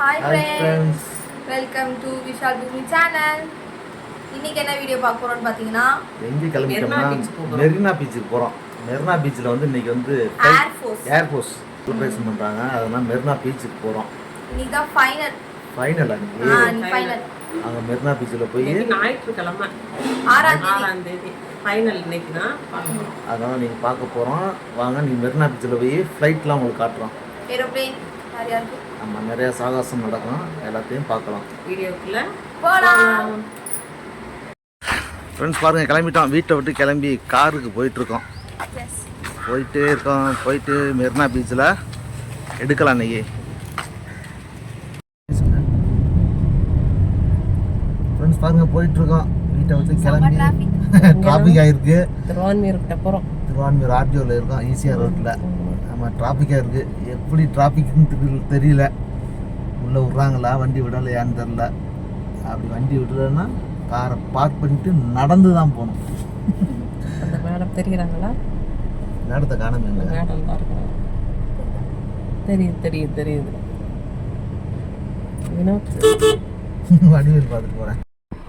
Hi Hi friends friends. Welcome to Vishal Bhoomi channel இன்னைக்கு என்ன video பார்க்க போறோம்னு பார்த்தீங்கன்னா எங்கே கிளம்பிட்டோம்னா மெரினா பீச்சுக்கு போகிறோம் மெரினா பீச்சில் வந்து இன்னைக்கு வந்து. ஏர்ஃபோர்ஸ் ப்ரிப்பரேஷன் பண்ணுறாங்க அதனால் மெரினா பீச்சுக்கு போகிறோம் இன்னைக்கு தான் ஃபைனல் ஃபைனல் ஆ அன்னைக்கு ஃபைனல் அங்கே மெரினா பீச்சில் போய் ஞாயிற்றுக்கிழமை. ஆறாம் தேதி. ஃபைனல் இன்னைக்கு தான் அதனால் நீங்கள் பார்க்க போகிறோம் வாங்க நீ மெரினா பீச்சில் போய் ஃப்ளைட்லாம் உங்களுக்கு காட்டுறோம். ஏரோப்ளேன் யார் யாருக்கு நம்ம நிறையா சாகசம் நடக்கும். எல்லாத்தையும் பார்க்கலாம். வீடியோக்குள்ள போலாம். ஃப்ரெண்ட்ஸ் பாருங்கள் கிளம்பிட்டோம். வீட்டை விட்டு கிளம்பி காருக்கு போயிட்டுருக்கோம். போயிட்டே இருக்கோம். போயிட்டு மெரினா பீச்சில் எடுக்கலாம் இன்னைக்கு. ஃப்ரெண்ட்ஸ் பாருங்க போயிட்டு இருக்கோம் வீட்டை விட்டு கிளம்பி traffic. டிராஃபிக் ஆயிருக்கு. திருவான்மீர்கிட்ட போகிறோம் திருவான்மீர் ஆர்டிஓவில் இருக்கோம். ஈஸியாக ரோட்டில் நம்ம டிராஃபிக்காக இருக்குது எப்படி டிராஃபிக்னு தெரியல தெரியல. உள்ளே விட்றாங்களா? வண்டி விடலையான்னு தெரில அப்படி வண்டி விடலைன்னா காரை பார்க் பண்ணிட்டு நடந்து தான் போகணும். அந்த மேடம் தெரியுறாங்களா? நேரத்தை காணாம மேடம் தான் தெரியுது தெரியுது தெரியுது. வடிவேல் பார்த்துட்டு போகிறேன்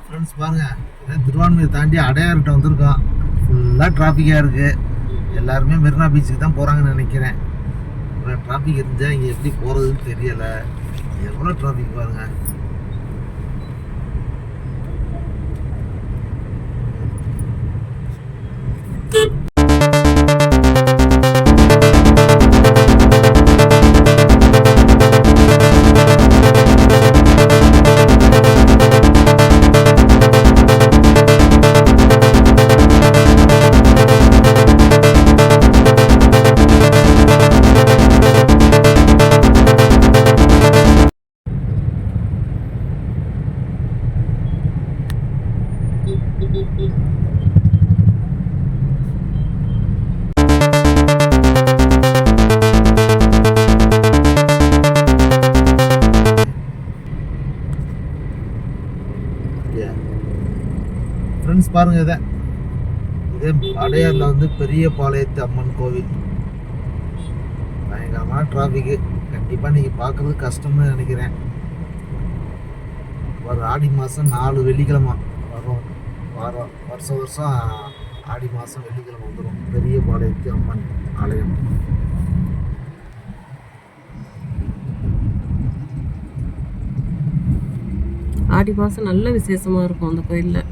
ஃப்ரெண்ட்ஸ் பாருங்க இதே திருவான்மையூர் தாண்டி அடையார்கிட்ட வந்திருக்கோம் ஃபுல்லாக டிராஃபிக்காக இருக்குது எல்லாருமே மெரினா பீச்சுக்கு தான் போகிறாங்கன்னு நினைக்கிறேன். டிராஃபிக் இருந்தால் இங்கே எப்படி போகிறதுன்னு தெரியலை. எவ்வளோ டிராஃபிக் பாருங்கள் ஃப்ரெண்ட்ஸ் பாருங்க இதை. இதே அடையாரில் வந்து பெரிய பாளையத்து அம்மன் கோவில். பயங்கரமான டிராஃபிக்கு கண்டிப்பாக நீங்கள் பார்க்குறது கஷ்டம்னு நினைக்கிறேன். வர ஆடி மாதம் நாலு வெள்ளிக்கிழமை வரும். வாரம் வருஷம் வருஷம் ஆடி மாதம் வெள்ளிக்கிழமை வந்துடும் பெரிய பாளையத்து அம்மன் ஆலயம். ஆடி மாதம் நல்ல விசேஷமாக இருக்கும் அந்த கோயிலில்.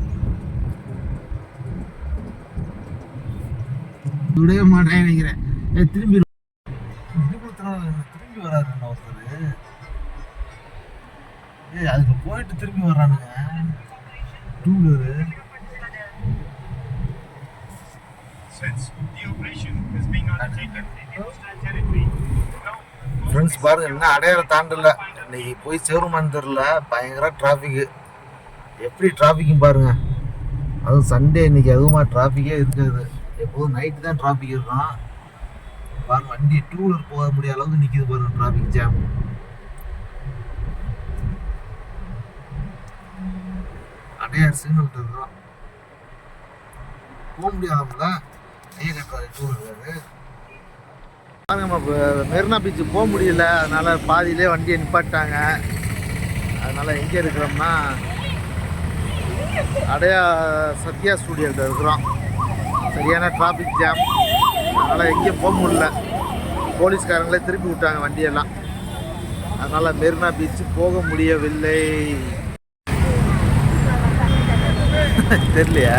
விடவே மாட்டேன் நினைக்கிறேன். ஏ திரும்பி திரும்பி வராரு ஒருத்தர் ஏய் அதுக்கு போயிட்டு திரும்பி வர்றானுங்க. டூ வீலரு ஃப்ரெண்ட்ஸ் பாருங்க என்ன அடையாளம் தாண்டல. இன்னைக்கு போய் சேருமான்னு தெரில பயங்கர டிராஃபிக்கு எப்படி டிராஃபிக்கும் பாருங்க. அதுவும் சண்டே இன்னைக்கு அதுவுமா டிராஃபிக்கே இருக்காது. எப்போதும் நைட்டு தான் டிராஃபிக் இருக்கான் பாரு வண்டி டூ வீலர் போக முடியாத அளவுக்கு நிற்கிது பாருங்க டிராஃபிக் ஜாம் அடையார் சிக்னல் இருக்கிறோம் போக முடியாதுல ஐயா கட்டுறாரு டூ வீலர் பாருங்க இப்போ மெரினா பீச்சு போக முடியல. அதனால் பாதியிலே வண்டியை நிப்பாட்டாங்க அதனால் எங்கே இருக்கிறோம்னா அடையா சத்யா ஸ்டூடியோட்ட இருக்கிறோம். சரியான டிராஃபிக் ஜாம் அதனால் எங்கேயும் போக முடியல. போலீஸ்காரங்களே திருப்பி விட்டாங்க வண்டியெல்லாம். அதனால் மெரினா பீச்சு போக முடியவில்லை. தெரியலையா?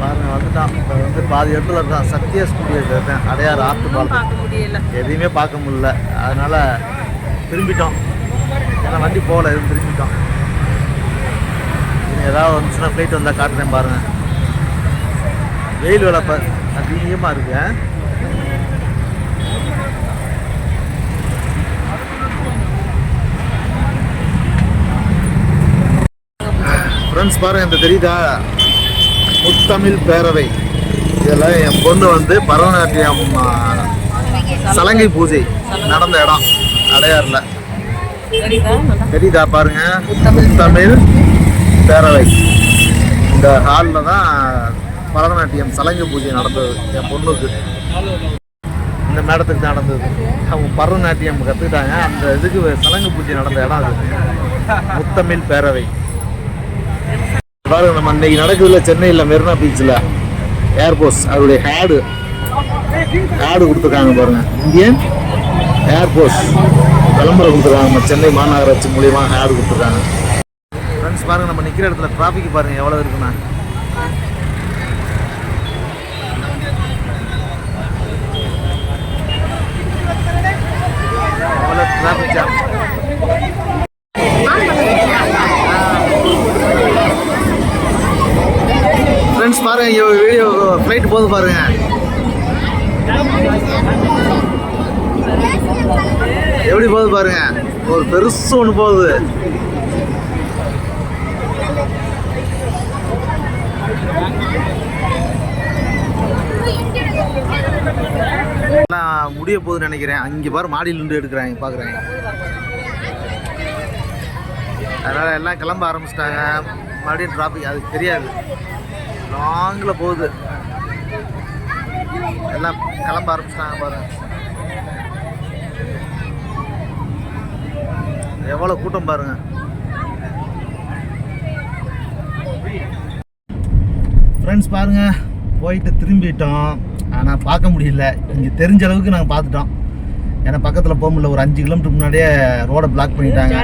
பாருங்க வந்துட்டான். இப்போ வந்து பாதி இடத்துல இருக்கான். சத்யா ஸ்டூடியோவில் இருக்கேன் அடையார் ஆத்து பாலம் எதையுமே பார்க்க முடியல. அதனால் திரும்பிட்டோம். ஏன்னா வண்டி போகல எதுவும் திரும்பிட்டோம். ஏதாவது வந்துச்சுன்னா ஃப்ளைட் வந்தால் காட்டுறேன் பாருங்கள் வெயில் வேலை இப்போ அதிகமாக இருக்கு? ஃப்ரெண்ட்ஸ் பாருங்க இந்த தெரியுதா? முத்தமிழ் பேரவை. இதில் என் பொண்ணு வந்து பரதநாட்டியம் சலங்கை பூஜை நடந்த இடம். அடையாறில் தெரியுதா? பாருங்க? தமிழ் பேரவை இந்த ஹாலில் தான் பரதநாட்டியம் சலங்கை பூஜை நடந்தது. என் பொண்ணுக்கு. இந்த மேடத்துக்கு தான் நடந்தது. அவங்க பரதநாட்டியம் கற்றுக்கிட்டாங்க அந்த இதுக்கு சலங்கு பூஜை நடந்த இடம் அது. முத்தமிழ் பேரவை. பாருங்க நம்ம அன்னைக்கு நடக்குதுல சென்னையில் மெரினா பீச்சில் ஏர்போர்ட்ஸ் அவருடைய ஹேடு. ஹேடு கொடுத்துருக்காங்க பாருங்க. இந்தியன் ஏர்போர்ட்ஸ் விளம்பரம் கொடுத்துருக்காங்க. நம்ம சென்னை மாநகராட்சி மூலியமாக ஹேடு கொடுத்துருக்காங்க. ஃப்ரெண்ட்ஸ் பாருங்க நம்ம நிற்கிற இடத்துல டிராஃபிக் பாருங்க எவ்வளோ இருக்குண்ணா எவ்வளோ டிராஃபிக் ஜாம் ஃப்ரெண்ட்ஸ் பாருங்க வீடியோ ஃப்ளைட் போகுது பாருங்க. எப்படி போகுது பாருங்க? ஒரு பெருசு ஒன்று போகுது எல்லாம் முடிய போகுதுன்னு நினைக்கிறேன். அங்கே பாரு மாடியில் நின்று எடுக்கிறாங்க பார்க்குறாங்க அதனால் எல்லாம் கிளம்ப ஆரம்பிச்சிட்டாங்க. மறுபடியும் டிராஃபிக் அதுக்கு தெரியாது. லாங்கில் போகுது. எல்லாம் கிளம்ப ஆரம்பிச்சிட்டாங்க பாருங்கள் எவ்வளோ கூட்டம் பாருங்க. ஃப்ரெண்ட்ஸ் பாருங்க. போயிட்டு திரும்பிட்டோம். ஆனால் பார்க்க முடியல. இங்கே தெரிஞ்ச அளவுக்கு நாங்கள் பார்த்துட்டோம். ஏன்னா பக்கத்தில் போக முடியல. ஒரு அஞ்சு கிலோமீட்டர் முன்னாடியே ரோடை பிளாக் பண்ணிட்டாங்க.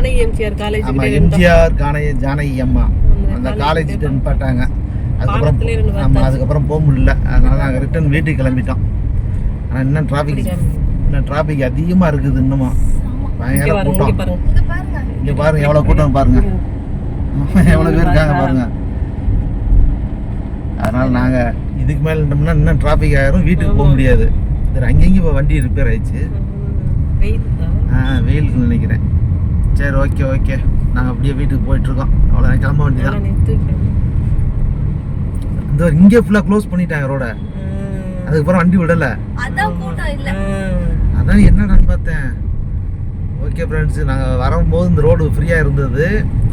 ஆமாம் எம்ஜிஆர் காணய ஜானகி அம்மா. அந்த காலேஜ் நிப்பாட்டாங்க. அதுக்கப்புறம் ஆமாம் அதுக்கப்புறம் போக முடியல. அதனால நாங்கள் ரிட்டர்ன் வீட்டுக்கு கிளம்பிட்டோம். ஆனால் இன்னும் டிராஃபிக் இன்னும் டிராஃபிக் அதிகமாக இருக்குது இன்னுமா பயங்கர கூட்டம் இங்க பாருங்க. இங்கே பாருங்க எவ்வளோ கூட்டம் பாருங்க. எவ்வளோ பேர் இருக்காங்க பாருங்க. அதனால நாங்கள் இதுக்கு மேலே இருந்தோம்னா இன்னும் டிராஃபிக் ஆயிரும் வீட்டுக்கு போக முடியாது. சரி அங்கங்கே இப்போ வண்டி ரிப்பேர் ஆயிடுச்சு. ஆ வெயிலுக்கு நினைக்கிறேன். சரி ஓகே ஓகே நாங்கள் அப்படியே வீட்டுக்கு போயிட்டுருக்கோம் அவ்வளோதான் கிளம்ப வேண்டியதான். இந்த இங்கே ஃபுல்லாக க்ளோஸ் பண்ணிட்டாங்க ரோட ம். அதுக்கப்புறம் வண்டி விடலை. அதான் என்னடான்னு பார்த்தேன். ஓகே ஃப்ரெண்ட்ஸ் நாங்கள் வரும்போது இந்த ரோடு ஃப்ரீயாக இருந்தது.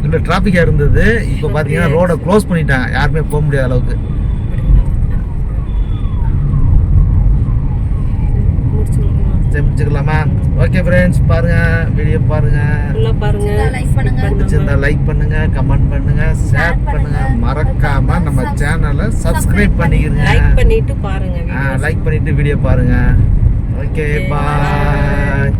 இல்லை டிராஃபிக்காக இருந்தது. இப்போ பார்த்தீங்கன்னா ரோடை க்ளோஸ் பண்ணிட்டாங்க. யாருமே போக முடியாத அளவுக்கு. சரி முடிச்சுக்கலாமா ஓகே ஃப்ரெண்ட்ஸ் பாருங்க வீடியோ பாருங்க. ஃபுல்லா பாருங்க. லைக் பண்ணுங்க. பிடிச்சிருந்தா லைக் பண்ணுங்க கமெண்ட் பண்ணுங்க ஷேர் பண்ணுங்க. மறக்காம நம்ம சேனலை சப்ஸ்கிரைப் பண்ணிக்கிறங்க லைக் பண்ணிட்டு பாருங்க லைக் பண்ணிட்டு வீடியோ பாருங்க. Okay bye